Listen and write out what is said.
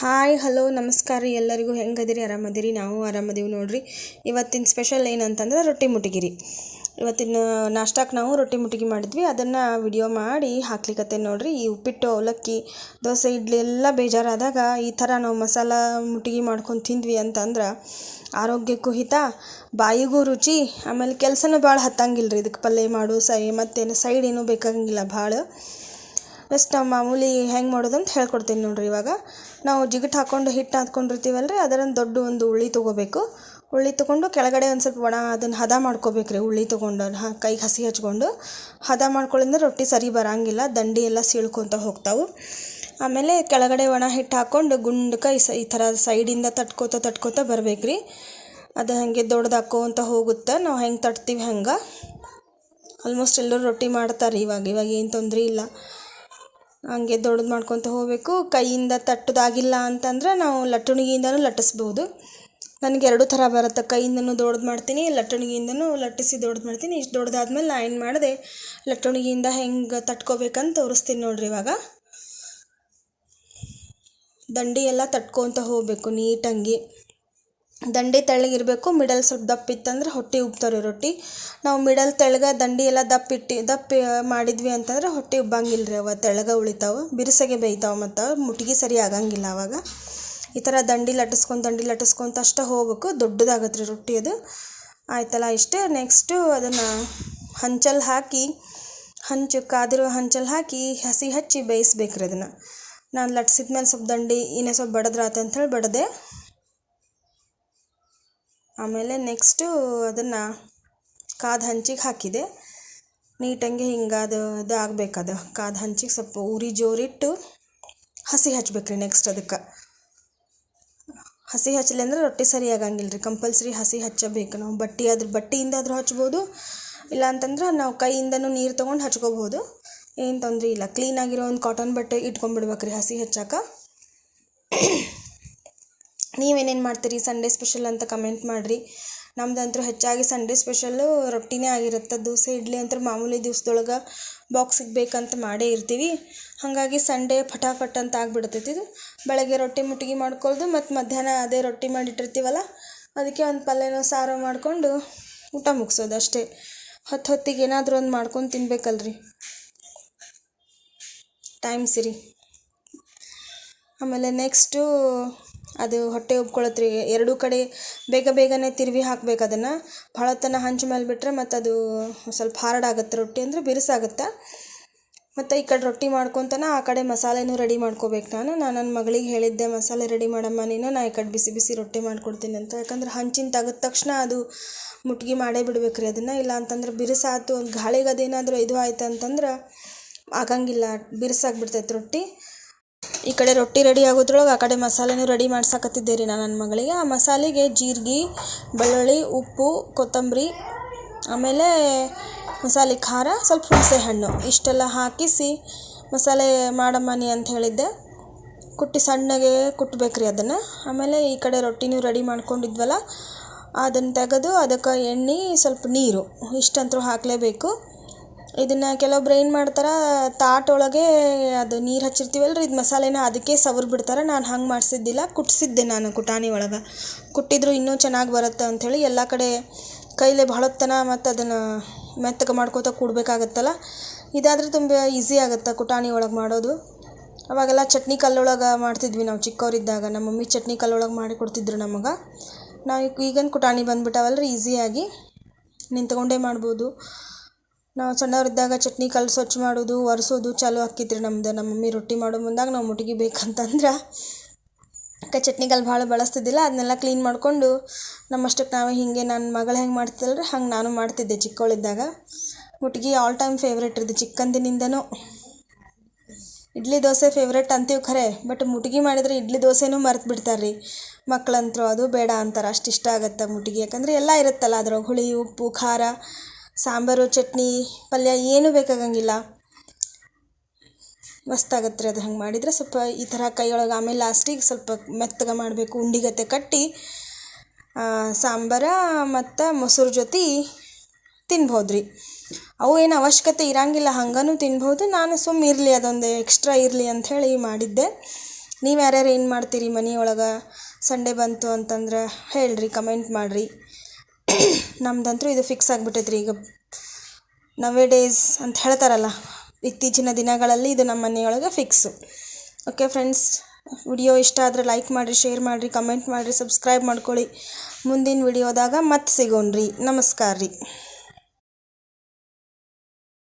Hi, hello, ನಮಸ್ಕಾರ. ರೀ ಎಲ್ಲರಿಗೂ ಹೆಂಗದಿರಿ? ಆರಾಮದಿರಿ? ನಾವು ಆರಾಮದೀವಿ ನೋಡ್ರಿ. ಇವತ್ತಿನ ಸ್ಪೆಷಲ್ ಏನಂತಂದ್ರೆ ರೊಟ್ಟಿ ಮುಟಗಿರಿ. ಇವತ್ತಿನ ನಾಷ್ಟಕ್ಕೆ ನಾವು ರೊಟ್ಟಿ ಮುಟಗಿ ಮಾಡಿದ್ವಿ. ಅದನ್ನು ವಿಡಿಯೋ ಮಾಡಿ ಹಾಕ್ಲಿಕ್ಕತ್ತೆ ನೋಡ್ರಿ. ಈ ಉಪ್ಪಿಟ್ಟು, ಅವಲಕ್ಕಿ, ದೋಸೆ, ಇಡ್ಲಿ ಎಲ್ಲ ಬೇಜಾರಾದಾಗ ಈ ಥರ ನಾವು ಮಸಾಲ ಮುಟಗಿ ಮಾಡ್ಕೊಂಡು ತಿಂದ್ವಿ ಅಂತಂದ್ರೆ ಆರೋಗ್ಯಕ್ಕೂ ಹಿತ, ಬಾಯಿಗೂ ರುಚಿ, ಆಮೇಲೆ ಕೆಲಸನೂ ಭಾಳ ಹತ್ತಂಗಿಲ್ಲ ರೀ ಇದಕ್ಕೆ ಪಲ್ಯ ಮಾಡು, ಸೈ, ಮತ್ತೇನು ಸೈಡ್ ಏನೂ ಬೇಕಾಗಂಗಿಲ್ಲ ಭಾಳ. ಜಸ್ಟ್ ನಾವು ಮಾಮೂಲಿ ಹೆಂಗೆ ಮಾಡೋದು ಅಂತ ಹೇಳ್ಕೊಡ್ತೀನಿ ನೋಡಿರಿ ಇವಾಗ. ನಾವು ಜಿಗಟ್ ಹಾಕ್ಕೊಂಡು ಹಿಟ್ಟು ಹಾಕ್ಕೊಂಡಿರ್ತೀವಲ್ಲ ರೀ ಅದರೊಂದು ದೊಡ್ಡ ಒಂದು ಉಳ್ಳಿ ತೊಗೋಬೇಕು. ಉಳ್ಳಿ ತೊಗೊಂಡು ಕೆಳಗಡೆ ಒಂದು ಸ್ವಲ್ಪ ಒಣ ಅದನ್ನು ಹದ ಮಾಡ್ಕೋಬೇಕು ರೀ ಉಳ್ಳಿ ತೊಗೊಂಡು ಕೈಗೆ ಹಸಿ ಹಚ್ಕೊಂಡು. ಹದ ಮಾಡ್ಕೊಳ್ಳಿಂದ ರೊಟ್ಟಿ ಸರಿ ಬರಂಗಿಲ್ಲ, ದಂಡಿ ಎಲ್ಲ ಸೀಳ್ಕೊತ ಹೋಗ್ತಾವೆ. ಆಮೇಲೆ ಕೆಳಗಡೆ ಒಣ ಹಿಟ್ಟು ಹಾಕ್ಕೊಂಡು ಗುಂಡಕ್ಕೆ ಈ ಸ ಈ ಥರ ಸೈಡಿಂದ ತಟ್ಕೋತ ತಟ್ಕೋತ ಬರ್ಬೇಕು ರೀ ಅದು ಹಾಗೆ ದೊಡ್ಡದು ಅಂತ ಹೋಗುತ್ತೆ, ನಾವು ಹೆಂಗೆ ತಟ್ತೀವಿ ಹಂಗೆ. ಆಲ್ಮೋಸ್ಟ್ ಎಲ್ಲರೂ ರೊಟ್ಟಿ ಮಾಡ್ತಾರೆ ಇವಾಗ ಇವಾಗ ಏನು ತೊಂದರೆ ಇಲ್ಲ. ಹಂಗೆ ದೊಡ್ಡದು ಮಾಡ್ಕೊತ ಹೋಗಬೇಕು. ಕೈಯಿಂದ ತಟ್ಟೋದಾಗಿಲ್ಲ ಅಂತಂದ್ರೆ ನಾವು ಲಟ್ಟಣಿಗೆಯಿಂದನೂ ಲಟ್ಟಿಸ್ಬೋದು. ನನಗೆ ಎರಡು ಥರ ಬರುತ್ತೆ. ಕೈಯಿಂದನೂ ದೊಡ್ಡದು ಮಾಡ್ತೀನಿ, ಲಟ್ಟಣಿಗೆಯಿಂದನೂ ಲಟ್ಟಿಸಿ ದೊಡ್ಡದು ಮಾಡ್ತೀನಿ. ಇಷ್ಟು ದೊಡ್ಡದಾದ್ಮೇಲೆ ಲೈನ್ ಏನು ಮಾಡಿದೆ ಲಟ್ಟಣಿಗೆಯಿಂದ ಹೆಂಗೆ ತಟ್ಕೋಬೇಕಂತ ತೋರಿಸ್ತೀನಿ ನೋಡ್ರಿ ಇವಾಗ. ದಂಡಿ ಎಲ್ಲ ತಟ್ಕೊತ ಹೋಗಬೇಕು ನೀಟಂಗಿ. ದಂಡಿ ತೆಳ್ಳಗಿರಬೇಕು ಮಿಡಲ್ ಸ್ವಲ್ಪ ದಪ್ಪ ಇತ್ತಂದ್ರೆ ಹೊಟ್ಟೆ ಉಬ್ತಾವೆ ರೊಟ್ಟಿ. ನಾವು ಮಿಡಲ್ ತೆಳ್ಳಗೆ ದಂಡಿ ಎಲ್ಲ ದಪ್ಪ ಇಟ್ಟು, ದಪ್ಪ ಮಾಡಿದ್ವಿ ಅಂತಂದ್ರೆ ಹೊಟ್ಟೆ ಉಬ್ಬಂಗಿಲ್ಲ ರೀ ಅವ ತೆಳ್ಳಗೆ ಉಳಿತಾವೆ, ಬಿರುಸಾಗೆ ಬೇಯ್ತಾವೆ ಮತ್ತು ಮುಟ್ಗಿ ಸರಿ ಆಗಂಗಿಲ್ಲ ಅವಾಗ. ಈ ಥರ ದಂಡಿ ಲಟ್ಟಿಸ್ಕೊಂಡು, ದಂಡಿ ಲಟ್ಟಿಸ್ಕೊಂತ ಅಷ್ಟೇ ಹೋಗ್ಬೇಕು ದೊಡ್ಡದಾಗತ್ತೆ ರೀ ರೊಟ್ಟಿ ಅದು. ಆಯ್ತಲ್ಲ ಇಷ್ಟೇ ನೆಕ್ಸ್ಟು ಅದನ್ನು ಹಂಚಲ್ಲಿ ಹಾಕಿ, ಹಂಚು, ಕಾದಿರೋ ಹಂಚಲ್ಲಿ ಹಾಕಿ ಹಸಿ ಹಚ್ಚಿ ಬೇಯಿಸ್ಬೇಕು ರೀ ಅದನ್ನು. ನಾನು ಲಟ್ಸಿದ ಮೇಲೆ ಸ್ವಲ್ಪ ದಂಡಿ, ಇನ್ನೇ ಸ್ವಲ್ಪ ಬಡದ್ರಾತ ಬಡದೆ. ಆಮೇಲೆ ನೆಕ್ಸ್ಟು ಅದನ್ನು ಕಾದ ಹಂಚಿಗೆ ಹಾಕಿದೆ. ನೀಟಂಗೆ ಹಿಂಗೆ ಅದು ಇದು ಆಗ್ಬೇಕದು ಕಾದ ಹಂಚಿಗೆ ಸ್ವಲ್ಪ ಉರಿ ಜೋರಿಟ್ಟು ಹಸಿ ಹಚ್ಬೇಕು ರೀ ನೆಕ್ಸ್ಟ್ ಅದಕ್ಕೆ. ಹಸಿ ಹಚ್ಚಲಿ ಅಂದ್ರೆ ರೊಟ್ಟಿ ಸರಿ ಆಗಂಗಿಲ್ಲ ರೀ ಕಂಪಲ್ಸರಿ ಹಸಿ ಹಚ್ಚಬೇಕು ನಾವು. ಬಟ್ಟೆ ಅದ್ರ ಬಟ್ಟೆಯಿಂದಾದ್ರೂ ಹಚ್ಬೋದು. ಇಲ್ಲ ಅಂತಂದ್ರೆ ನಾವು ಕೈಯಿಂದನೂ ನೀರು ತೊಗೊಂಡು ಹಚ್ಕೋಬೋದು. ಏನು ತೊಂದರೆ ಇಲ್ಲ. ಕ್ಲೀನಾಗಿರೋ ಒಂದು ಕಾಟನ್ ಬಟ್ಟೆ ಇಟ್ಕೊಂಡ್ಬಿಡ್ಬೇಕು ರೀ ಹಸಿ ಹಚ್ಚಾಕ. ನೀವೇನೇನು ಮಾಡ್ತೀರಿ? ಸಂಡೇ ಸ್ಪೆಷಲ್ ಅಂತ ಕಮೆಂಟ್ ಮಾಡಿರಿ. ನಮ್ದಂತೂ ಹೆಚ್ಚಾಗಿ ಸಂಡೇ ಸ್ಪೆಷಲ್ಲು ರೊಟ್ಟಿನೇ ಆಗಿರುತ್ತೆ. ದೋಸೆ, ಇಡ್ಲಿ ಅಂತೂ ಮಾಮೂಲಿ ದಿವ್ಸದೊಳಗೆ ಬಾಕ್ಸಿಗೆ ಬೇಕಂತ ಮಾಡೇ ಇರ್ತೀವಿ. ಹಾಗಾಗಿ ಸಂಡೇ ಫಟಾಫಟ್ ಅಂತ ಆಗಿಬಿಡ್ತೈತಿ ಇದು. ಬೆಳಗ್ಗೆ ರೊಟ್ಟಿ ಮುಟ್ಗಿ ಮಾಡ್ಕೊಳ್ದು ಮತ್ತು ಮಧ್ಯಾಹ್ನ ಅದೇ ರೊಟ್ಟಿ ಮಾಡಿಟ್ಟಿರ್ತೀವಲ್ಲ, ಅದಕ್ಕೆ ಒಂದು ಪಲ್ಯನೋ ಸಾರೋ ಮಾಡಿಕೊಂಡು ಊಟ ಮುಗಿಸೋದು ಅಷ್ಟೇ. ಹೊತ್ತು ಹೊತ್ತಿಗೆ ಏನಾದರೂ ಒಂದು ಮಾಡ್ಕೊಂಡು ತಿನ್ಬೇಕಲ್ರಿ. ಟೈಮ್ ಸಿರಿ. ಆಮೇಲೆ ನೆಕ್ಸ್ಟು ಅದು ಹೊಟ್ಟೆ ಉಬ್ಕೊಳತ್ರಿ ಎರಡೂ ಕಡೆ ಬೇಗ ಬೇಗನೆ ತಿರುವಿ ಹಾಕ್ಬೇಕು ಅದನ್ನು. ಭಾಳ ಹೊತ್ತನ ಹಂಚು ಮೇಲೆ ಬಿಟ್ಟರೆ ಮತ್ತು ಅದು ಸ್ವಲ್ಪ ಹಾರ್ಡ್ ಆಗುತ್ತೆ ರೊಟ್ಟಿ ಅಂದರೆ ಬಿರುಸಾಗುತ್ತೆ. ಮತ್ತು ಈ ಕಡೆ ರೊಟ್ಟಿ ಮಾಡ್ಕೊತನ ಆ ಕಡೆ ಮಸಾಲೆನೂ ರೆಡಿ ಮಾಡ್ಕೋಬೇಕು ನಾನು. ನಾನು ನನ್ನ ಮಗಳಿಗೆ ಹೇಳಿದ್ದೆ, ಮಸಾಲೆ ರೆಡಿ ಮಾಡಮ್ಮ ನೀನು, ನಾ ಈ ಕಡೆ ಬಿಸಿ ಬಿಸಿ ರೊಟ್ಟಿ ಮಾಡ್ಕೊಡ್ತೀನಿ ಅಂತ. ಯಾಕಂದ್ರೆ ಹಂಚಿನ ತೆಗೆದ ತಕ್ಷಣ ಅದು ಮುಟ್ಗಿ ಮಾಡೇ ಬಿಡ್ಬೇಕು ರೀ ಅದನ್ನು. ಇಲ್ಲ ಅಂತಂದ್ರೆ ಬಿರುಸಾತು, ಒಂದು ಗಾಳಿಗೆ ಅದೇನಾದರೂ ಇದು ಆಯ್ತು ಅಂತಂದ್ರೆ ಆಗಂಗಿಲ್ಲ, ಬಿರುಸಾಗ್ಬಿಡ್ತೈತೆ ರೊಟ್ಟಿ. ಈ ಕಡೆ ರೊಟ್ಟಿ ರೆಡಿ ಆಗೋದ್ರೊಳಗೆ ಆ ಕಡೆ ಮಸಾಲೆನೂ ರೆಡಿ ಮಾಡ್ಸಕತ್ತಿದ್ದೆ ರೀ ನಾನು ನನ್ನ ಮಗಳಿಗೆ. ಆ ಮಸಾಲೆಗೆ ಜೀರಿಗೆ, ಬೆಳ್ಳುಳ್ಳಿ, ಉಪ್ಪು, ಕೊತ್ತಂಬರಿ, ಆಮೇಲೆ ಮಸಾಲೆ ಖಾರ, ಸ್ವಲ್ಪ ಹುಣಸೆ ಹಣ್ಣು ಇಷ್ಟೆಲ್ಲ ಹಾಕಿಸಿ ಮಸಾಲೆ ಮಾಡಮ್ಮ ನೀ ಅಂತ ಹೇಳಿದ್ದೆ. ಕುಟ್ಟಿ ಸಣ್ಣಗೆ ಕುಟ್ಬೇಕು ರೀ ಅದನ್ನು. ಆಮೇಲೆ ಈ ಕಡೆ ರೊಟ್ಟಿನೂ ರೆಡಿ ಮಾಡ್ಕೊಂಡಿದ್ವಲ್ಲ, ಅದನ್ನು ತೆಗೆದು ಅದಕ್ಕೆ ಎಣ್ಣೆ, ಸ್ವಲ್ಪ ನೀರು ಇಷ್ಟಂತೂ ಹಾಕಲೇಬೇಕು. ಇದನ್ನು ಕೆಲವೊಬ್ರು ಏನು ಮಾಡ್ತಾರೆ ತಾಟೊಳಗೆ ಅದು ನೀರು ಹಚ್ಚಿರ್ತೀವಲ್ಲ ರೀ ಇದು ಮಸಾಲೆನ ಅದಕ್ಕೆ ಸವ್ರು ಬಿಡ್ತಾರೆ. ನಾನು ಹಂಗೆ ಮಾಡಿಸಿದ್ದಿಲ್ಲ, ಕುಟ್ಸಿದ್ದೆ ನಾನು ಕುಟಾಣಿ ಒಳಗೆ. ಕುಟ್ಟಿದ್ರು ಇನ್ನೂ ಚೆನ್ನಾಗಿ ಬರುತ್ತೆ ಅಂಥೇಳಿ ಎಲ್ಲ ಕಡೆ ಕೈಲೇ ತನ ಮತ್ತು ಅದನ್ನು ಮೆತ್ತಗೆ ಮಾಡ್ಕೋತ ಕೂಡಬೇಕಾಗತ್ತಲ್ಲ. ಇದಾದರೆ ತುಂಬ ಈಸಿ ಆಗುತ್ತೆ ಕುಟಾಣಿ ಒಳಗೆ ಮಾಡೋದು. ಅವಾಗೆಲ್ಲ ಚಟ್ನಿ ಕಲ್ಲೊಳಗೆ ಮಾಡ್ತಿದ್ವಿ ನಾವು ಚಿಕ್ಕವರಿದ್ದಾಗ ನಮ್ಮ ಮಮ್ಮಿ ಚಟ್ನಿ ಕಲ್ಲೊಳಗೆ ಮಾಡಿ ಕೊಡ್ತಿದ್ರು ನಮಗೆ. ನಾವು ಈಗಿನ ಕುಟಾಣಿ ಬಂದ್ಬಿಟ್ಟಾವಲ್ಲ ರೀ ಈಸಿಯಾಗಿ ನಿಂತ್ಕೊಂಡೇ ಮಾಡ್ಬೋದು. ನಾವು ಸಣ್ಣವರಿದ್ದಾಗ ಚಟ್ನಿ ಕಲ್ಲು ಸ್ವಚ್ಛ ಮಾಡೋದು, ಒರೆಸೋದು ಚಾಲು ಹಾಕಿದ್ರಿ ನಮ್ದು. ನಮ್ಮ ಮಮ್ಮಿ ರೊಟ್ಟಿ ಮಾಡೋ ಮುಂದಾಗ ನಾವು ಮುಟಗಿ ಬೇಕಂತಂದ್ರೆ ಅಕ್ಕ ಚಟ್ನಿ ಕಲ್ಲು ಭಾಳ ಬಳಸ್ತಿದ್ದಿಲ್ಲ, ಅದನ್ನೆಲ್ಲ ಕ್ಲೀನ್ ಮಾಡಿಕೊಂಡು ನಮ್ಮಷ್ಟಕ್ಕೆ ನಾವು ಹೀಗೆ ನನ್ನ ಮಗಳು ಹೆಂಗೆ ಮಾಡ್ತಿದ್ದಲ್ರಿ ಹಂಗೆ ನಾನು ಮಾಡ್ತಿದ್ದೆ ಚಿಕ್ಕವಳಿದ್ದಾಗ ಮುಟ್ಗಿ ಆಲ್ ಟೈಮ್ ಫೇವ್ರೇಟ್ ಇರ್ದು ಚಿಕ್ಕಂದಿನಿಂದನೂ. ಇಡ್ಲಿ ದೋಸೆ ಫೇವ್ರೇಟ್ ಅಂತೀವಿ ಖರೆ ಬಟ್ ಮುಟ್ಗಿ ಮಾಡಿದರೆ ಇಡ್ಲಿ ದೋಸೆನೂ ಮರೆತು ಬಿಡ್ತಾರೆ ರೀ ಮಕ್ಕಳಂತರೂ ಅದು ಬೇಡ ಅಂತಾರೆ, ಅಷ್ಟು ಇಷ್ಟ ಆಗುತ್ತೆ ಮುಟ್ಗಿ. ಯಾಕಂದರೆ ಎಲ್ಲ ಇರುತ್ತಲ್ಲ ಅದ್ರೊಳಗೆ ಹುಳಿ, ಉಪ್ಪು, ಖಾರ. ಸಾಂಬಾರು, ಚಟ್ನಿ, ಪಲ್ಯ ಏನೂ ಬೇಕಾಗಂಗಿಲ್ಲ. ಮಸ್ತಾಗತ್ತೆ ರೀ ಅದು ಹಂಗೆ ಮಾಡಿದರೆ ಸ್ವಲ್ಪ ಈ ಥರ ಕೈಯೊಳಗೆ ಆಮೇಲೆ ಲಾಸ್ಟಿಗೆ ಸ್ವಲ್ಪ ಮೆತ್ತಗೆ ಮಾಡಬೇಕು ಉಂಡಿಗತೆ ಕಟ್ಟಿ ಸಾಂಬಾರ ಮತ್ತು ಮೊಸರು ಜೊತೆ ತಿನ್ಬೋದು ರೀ ಅವು ಏನು ಅವಶ್ಯಕತೆ ಇರಂಗಿಲ್ಲ, ಹಂಗನೂ ತಿನ್ಬೋದು. ನಾನು ಸುಮ್ಮ ಇರಲಿ, ಅದೊಂದು ಎಕ್ಸ್ಟ್ರಾ ಇರಲಿ ಅಂಥೇಳಿ ಮಾಡಿದ್ದೆ. ನೀವು ಯಾರ್ಯಾರು ಏನು ಮಾಡ್ತೀರಿ ಮನೆಯೊಳಗೆ? ಸಂಡೇ ಬಂತು ಅಂತಂದ್ರೆ ಹೇಳ್ರಿ ಕಮೆಂಟ್ ಮಾಡಿರಿ. ನಮ್ದಂತೂ ಇದು ಫಿಕ್ಸ್ ಆಗಿಬಿಟ್ಟೈತ್ರಿ ಈಗ. ನವೇ ಡೇಸ್ ಅಂತ ಹೇಳ್ತಾರಲ್ಲ, ಇತ್ತೀಚಿನ ದಿನಗಳಲ್ಲಿ ಇದು ನಮ್ಮ ಮನೆಯೊಳಗೆ ಫಿಕ್ಸು ಓಕೆ ಫ್ರೆಂಡ್ಸ್ ವಿಡಿಯೋ ಇಷ್ಟ ಆದರೆ ಲೈಕ್ ಮಾಡಿರಿ ಶೇರ್ ಮಾಡಿರಿ ಕಮೆಂಟ್ ಮಾಡಿರಿ ಸಬ್ಸ್ಕ್ರೈಬ್ ಮಾಡ್ಕೊಳ್ಳಿ. ಮುಂದಿನ ವಿಡಿಯೋದಾಗ ಮತ್ತೆ ಸಿಗೋಣ್ರಿ. ನಮಸ್ಕಾರ ರೀ